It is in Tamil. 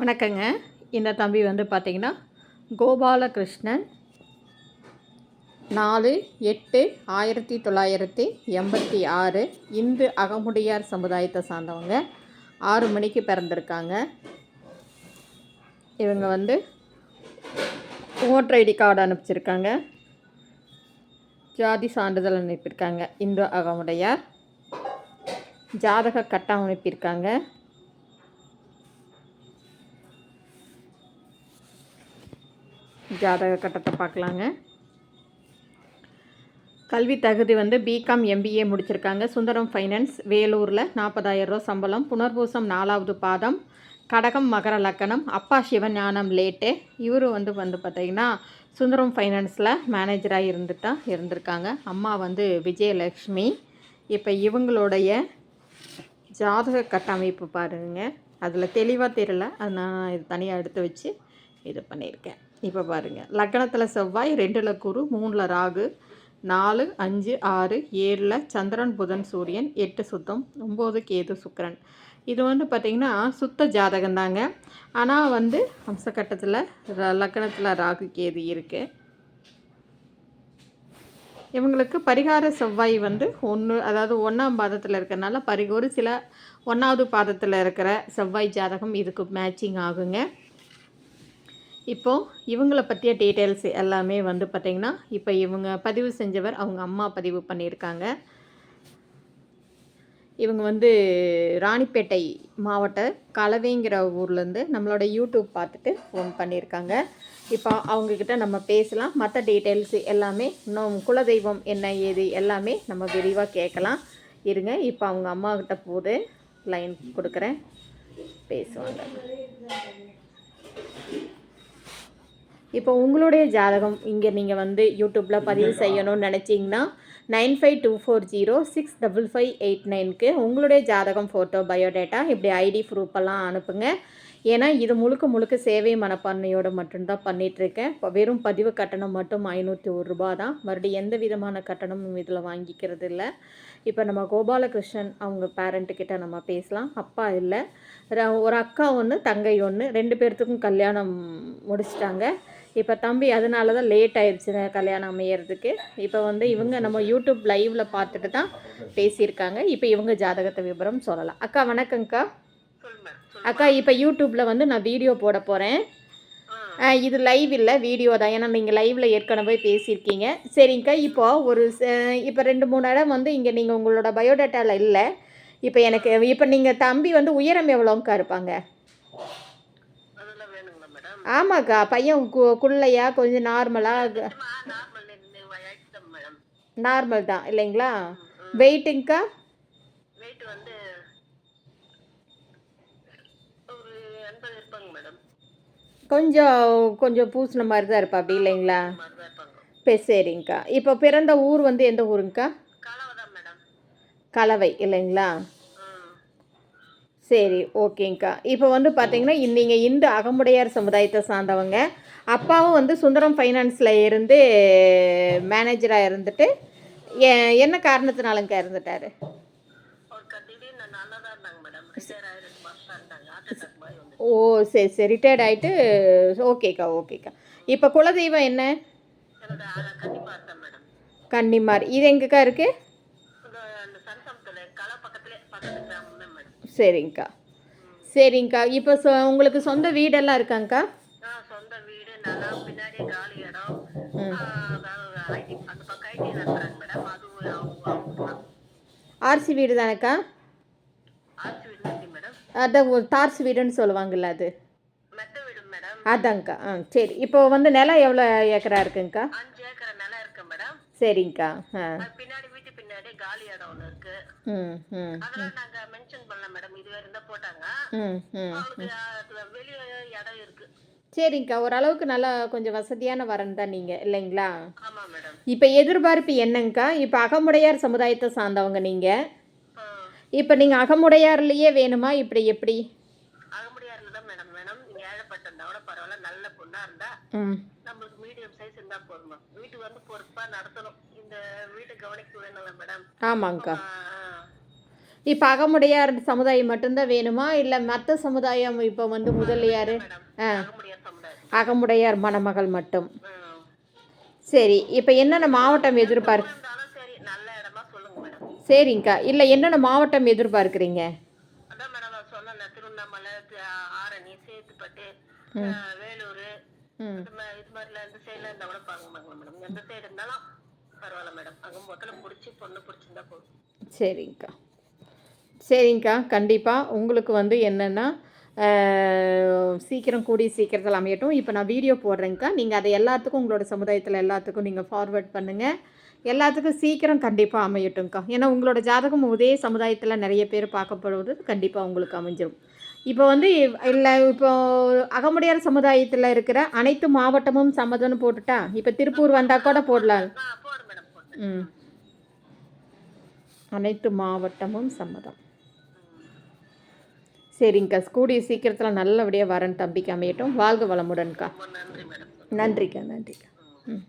வணக்கங்க. இந்த தம்பி வந்து பார்த்திங்கன்னா கோபாலகிருஷ்ணன் நாலு எட்டு ஆயிரத்தி தொள்ளாயிரத்தி எண்பத்தி ஆறு. இந்து அகமுடையார் சமுதாயத்தை சார்ந்தவங்க. ஆறு மணிக்கு பிறந்திருக்காங்க. இவங்க வந்து ஓட்டர் ஐடி கார்டு அனுப்பிச்சிருக்காங்க. ஜாதி சான்றிதழ் அனுப்பியிருக்காங்க. இந்து அகமுடையார். ஜாதக கட்டம் அனுப்பியிருக்காங்க ஜாதக கட்டத்தை பார்க்கலாங்க. கல்வி தகுதி வந்து பிகாம் எம்பிஏ முடிச்சிருக்காங்க. சுந்தரம் ஃபைனான்ஸ் வேலூரில் நாற்பதாயிரம் ரூபா சம்பளம். புனர்பூசம் நாலாவது பாதம். கடகம் மகர லக்கணம். அப்பா சிவஞானம் லேட்டு. இவர் வந்து வந்து பார்த்திங்கன்னா சுந்தரம் ஃபைனான்ஸில் மேனேஜராக இருந்துட்டா இருந்திருக்காங்க. அம்மா வந்து விஜயலக்ஷ்மி இப்போ இவங்களுடைய ஜாதக கட்டமைப்பு பாருங்க. அதில் தெளிவாக தெரியல. அது நான் இது தனியாக எடுத்து வச்சு இது பண்ணியிருக்கேன். இப்போ பாருங்கள் லக்னத்தில் செவ்வாய் ரெண்டில் குரு மூணில் ராகு நாலு அஞ்சு ஆறு ஏழில் சந்திரன் புதன் சூரியன் எட்டு சுத்தம் ஒம்பது கேது சுக்கரன். இது வந்து பார்த்திங்கன்னா சுத்த ஜாதகம் தாங்க ஆனால் வந்து அம்சக்கட்டத்தில் லக்கணத்தில் ராகு கேது இருக்குது இவங்களுக்கு பரிகார செவ்வாய் வந்து ஒன்று அதாவது ஒன்றாம் பாதத்தில் இருக்கிறனால பரி ஒரு சில ஒன்றாவது பாதத்தில் இருக்கிற செவ்வாய் ஜாதகம் இதுக்கு மேட்சிங் ஆகுங்க. இப்போது இவங்கள பற்றிய டீட்டெயில்ஸ் எல்லாமே வந்து பார்த்திங்கன்னா இப்போ இவங்க பதிவு செஞ்சவர் அவங்க அம்மா பதிவு பண்ணியிருக்காங்க. இவங்க வந்து ராணிப்பேட்டை மாவட்ட கலவைங்கிற ஊர்லேருந்து நம்மளோட யூடியூப் பார்த்துட்டு ஃபோன் பண்ணியிருக்காங்க. இப்போ அவங்கக்கிட்ட நம்ம பேசலாம். மற்ற டீட்டெயில்ஸ் எல்லாமே இன்னும் குலதெய்வம் என்ன ஏது எல்லாமே நம்ம விரிவாக கேட்கலாம். இருங்க இப்போ அவங்க அம்மாக்கிட்ட போது லைன் கொடுக்குறேன். பேசுவாங்க. இப்போ உங்களுடைய ஜாதகம் இங்கே நீங்கள் வந்து யூடியூப்பில் பதிவு செய்யணும்னு நினச்சிங்கன்னா nine five two four zero six double five eight நைனுக்கு உங்களுடைய ஜாதகம் ஃபோட்டோ பயோடேட்டா இப்படி ஐடி ப்ரூஃபெல்லாம் அனுப்புங்க. ஏன்னா இது முழுக்க முழுக்க சேவை மனப்பான்மையோடு மட்டும்தான் பண்ணிகிட்ருக்கேன் இப்போ வெறும் பதிவு கட்டணம் மட்டும் ஐநூற்றி ஒரு ரூபா தான். மறுபடியும் எந்த விதமான கட்டணமும் இதில் வாங்கிக்கிறது இல்லை இப்போ நம்ம கோபாலகிருஷ்ணன் அவங்க பேரண்ட்டுக்கிட்ட நம்ம பேசலாம். அப்பா இல்லை. ஒரு அக்கா ஒன்று தங்கை ஒன்று ரெண்டு பேர்த்துக்கும் கல்யாணம் முடிச்சிட்டாங்க. இப்போ தம்பி அதனால தான் லேட் ஆயிடுச்சு கல்யாணம் அமையறதுக்கு. இப்போ வந்து இவங்க நம்ம யூடியூப் லைவ்ல பார்த்துட்டு தான் பேசியிருக்காங்க. இப்போ இவங்க ஜாதகத்தை விவரம் சொல்லலாம். அக்கா வணக்கங்க்கா அக்கா இப்போ யூடியூப்பில் வந்து நான் வீடியோ போட போகிறேன் இது லைவ் இல்லை வீடியோ தான். ஏன்னா நீங்கள் லைவ்ல ஏற்கனவே பேசியிருக்கீங்க. சரிங்கக்கா இப்போ ஒரு இப்போ ரெண்டு மூணு இடம் வந்து இங்கே நீங்கள் உங்களோட பயோடேட்டாவில் இல்லை. இப்போ எனக்கு இப்போ நீங்கள் தம்பி வந்து உயரம் எவ்வளோங்க்கா இருப்பாங்க? ஆமாக்கா பையன் கு குள்ளையா கொஞ்சம் நார்மலாக நார்மல் தான் இல்லைங்களா? வெயிட்டுங்க்கா வெயிட் வந்து ஒரு எண்பது இருப்பாங்க மேடம் கொஞ்சம் கொஞ்சம் பூசின மாதிரி தான் இருப்பா அப்படி இல்லைங்களா? இப்போ சரிங்கக்கா. இப்போ பிறந்த ஊர் வந்து எந்த ஊருங்கக்கா? கலவை இல்லைங்களா? சரி ஓகேங்க்கா இப்போ வந்து பார்த்தீங்கன்னா நீங்கள் இந்து அகமுடையார் சமுதாயத்தை சார்ந்தவங்க. அப்பாவும் வந்து சுந்தரம் ஃபைனான்ஸில் இருந்து மேனேஜராக இருந்துட்டு என்ன காரணத்தினாலங்க வந்து ஓ சரி சரி. ரிட்டையர்ட் ஆகிட்டு ஓகேக்கா ஓகேக்கா. இப்போ குலதெய்வம் என்ன? கன்னிமார். இது எங்கக்கா இருக்குது சரிங்கக்கா. சரிங்கக்கா. இப்போ சொ உங்களுக்கு சொந்த வீடெல்லாம் இருக்காங்க்கா சொந்த வீடு நிலம் பின்னாடி காலி இடம். அந்த பக்கம் ஐடி நடத்துறாங்க மேடம். அதுவும் அவங்க ஆர்சி வீடு தானேக்கா? வீடு மேடம். அதான் ஒரு தார்ஸ் வீடுன்னு சொல்லுவாங்கல்ல அது. மெத்த வீடு மேடம். அதாங்க்கா ஆ சரி. இப்போ வந்து நிலம் எவ்வளோ ஏக்கரா இருக்குங்க்கா அஞ்சு ஏக்கர் நிலம் இருக்கு மேடம். சரிங்க்கா ஆ. அது பின்னாடி வீட்டு பின்னாடி காலி இடம் ஒன்று இருக்கு. ம் ம் அதெல்லாம் மேடம் இது வேற இருந்தா போட்டாங்க. அவங்களுக்கு வெளியே இடம் இருக்கு. சரிங்க்கா ஓரளவுக்கு நல்லா கொஞ்சம் வசதியான வரன் தான் நீங்கள் இல்லைங்களா? இப்போ எதிர்பார்ப்பு என்னங்கக்கா? இப்போ அகமுடையார் சமுதாயத்தை சார்ந்தவங்க நீங்கள் இப்போ நீங்கள் அகமுடையார்லேயே வேணுமா? இப்படி எப்படி? அகமுடியாருல தான் மேடம் வேணும். ஏழைப்பட்டிருந்தா கூட பரவாயில்ல. நல்ல பொண்ணா இருந்தா ம். நம்மளுக்கு மீடியம் சைஸ் இருந்தா போதுமா. வீட்டுக்கு வந்து பொறுப்பா நடத்தணும். இந்த வீட்டை கவனிக்க வேணும்ல மேடம் ஆமாங்க்கா ஆ, இப்போ அகமுடையார் சமுதாயம் மட்டும்தான் வேணுமா? இல்லை மற்ற சமுதாயம் இப்போ வந்து முதலியார்? ஆ. அகமுடையார் மணமகள் மட்டும். சரி இப்போ என்னென்ன மாவட்டம் எதிர்பார்க்கு இருந்தாலும் சரி நல்ல இடமா சொல்லுங்க மேடம். சரிங்க்கா இல்லை என்னென்ன மாவட்டம் எதிர்பார்க்குறீங்க? திருவண்ணாமலை ஆரணி சேத்துப்பட்டு வேலூர் இது மா- இது மாதிரிலாம் இந்த சைடில் இருந்தால் கூட பாருங்க மேடம். எந்த சைடு இருந்தாலும் பரவாயில்ல மேடம். அங்கே முதல்ல பிடிச்சி பொண்ணு பிடிச்சிருந்தா போதும். சரிங்க்கா சரிங்க்கா கண்டிப்பாக உங்களுக்கு வந்து என்னென்னா சீக்கிரம் கூடி சீக்கிரத்தில் அமையட்டும். இப்போ நான் வீடியோ போடுறேங்க்கா நீங்கள் அதை எல்லாத்துக்கும் உங்களோட சமுதாயத்தில் எல்லாத்துக்கும் நீங்கள் ஃபார்வர்ட் பண்ணுங்கள் எல்லாத்துக்கும் சீக்கிரம் கண்டிப்பாக அமையட்டும்க்கா. ஏன்னா உங்களோட ஜாதகம் ஒரே சமுதாயத்தில் நிறைய பேர் பார்க்கப்படுவது கண்டிப்பாக உங்களுக்கு அமைஞ்சிரும். இப்போ வந்து இல்லை இப்போ அகமுடையார் சமுதாயத்தில் இருக்கிற அனைத்து மாவட்டமும் சம்மதம்னு போட்டுட்டா இப்போ திருப்பூர் வந்தால் கூட போடலாம். ம். அனைத்து மாவட்டமும் சம்மதம் சரிங்க்கா கூடிய சீக்கிரத்தில் நல்லபடியாக வரேன் தம்பிக்கு அமையட்டும். வாழ்க வளமுடன்க்கா நன்றிக்கா நன்றிக்கா. ம்.